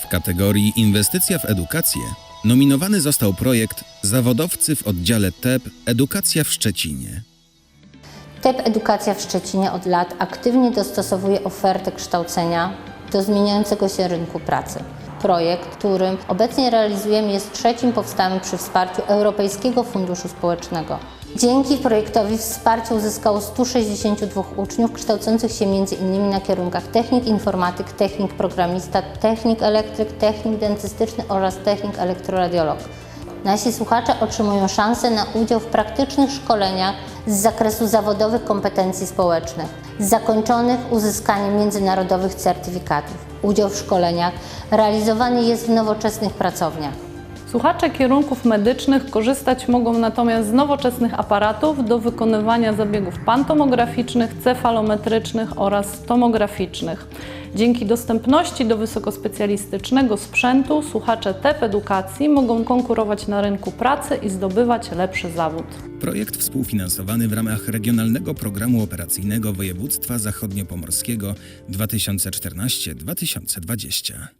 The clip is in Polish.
W kategorii Inwestycja w edukację nominowany został projekt Zawodowcy w oddziale TEP Edukacja w Szczecinie. TEP Edukacja w Szczecinie od lat aktywnie dostosowuje ofertę kształcenia do zmieniającego się rynku pracy. Projekt, którym obecnie realizujemy, jest trzecim powstałym przy wsparciu Europejskiego Funduszu Społecznego. Dzięki projektowi wsparcie uzyskało 162 uczniów kształcących się m.in. na kierunkach technik informatyk, technik programista, technik elektryk, technik dentystyczny oraz technik elektroradiolog. Nasi słuchacze otrzymują szansę na udział w praktycznych szkoleniach z zakresu zawodowych kompetencji społecznych, zakończonych uzyskaniem międzynarodowych certyfikatów. Udział w szkoleniach realizowany jest w nowoczesnych pracowniach. Słuchacze kierunków medycznych korzystać mogą natomiast z nowoczesnych aparatów do wykonywania zabiegów pantomograficznych, cefalometrycznych oraz tomograficznych. Dzięki dostępności do wysokospecjalistycznego sprzętu słuchacze TEP Edukacji mogą konkurować na rynku pracy i zdobywać lepszy zawód. Projekt współfinansowany w ramach Regionalnego Programu Operacyjnego Województwa Zachodniopomorskiego 2014-2020.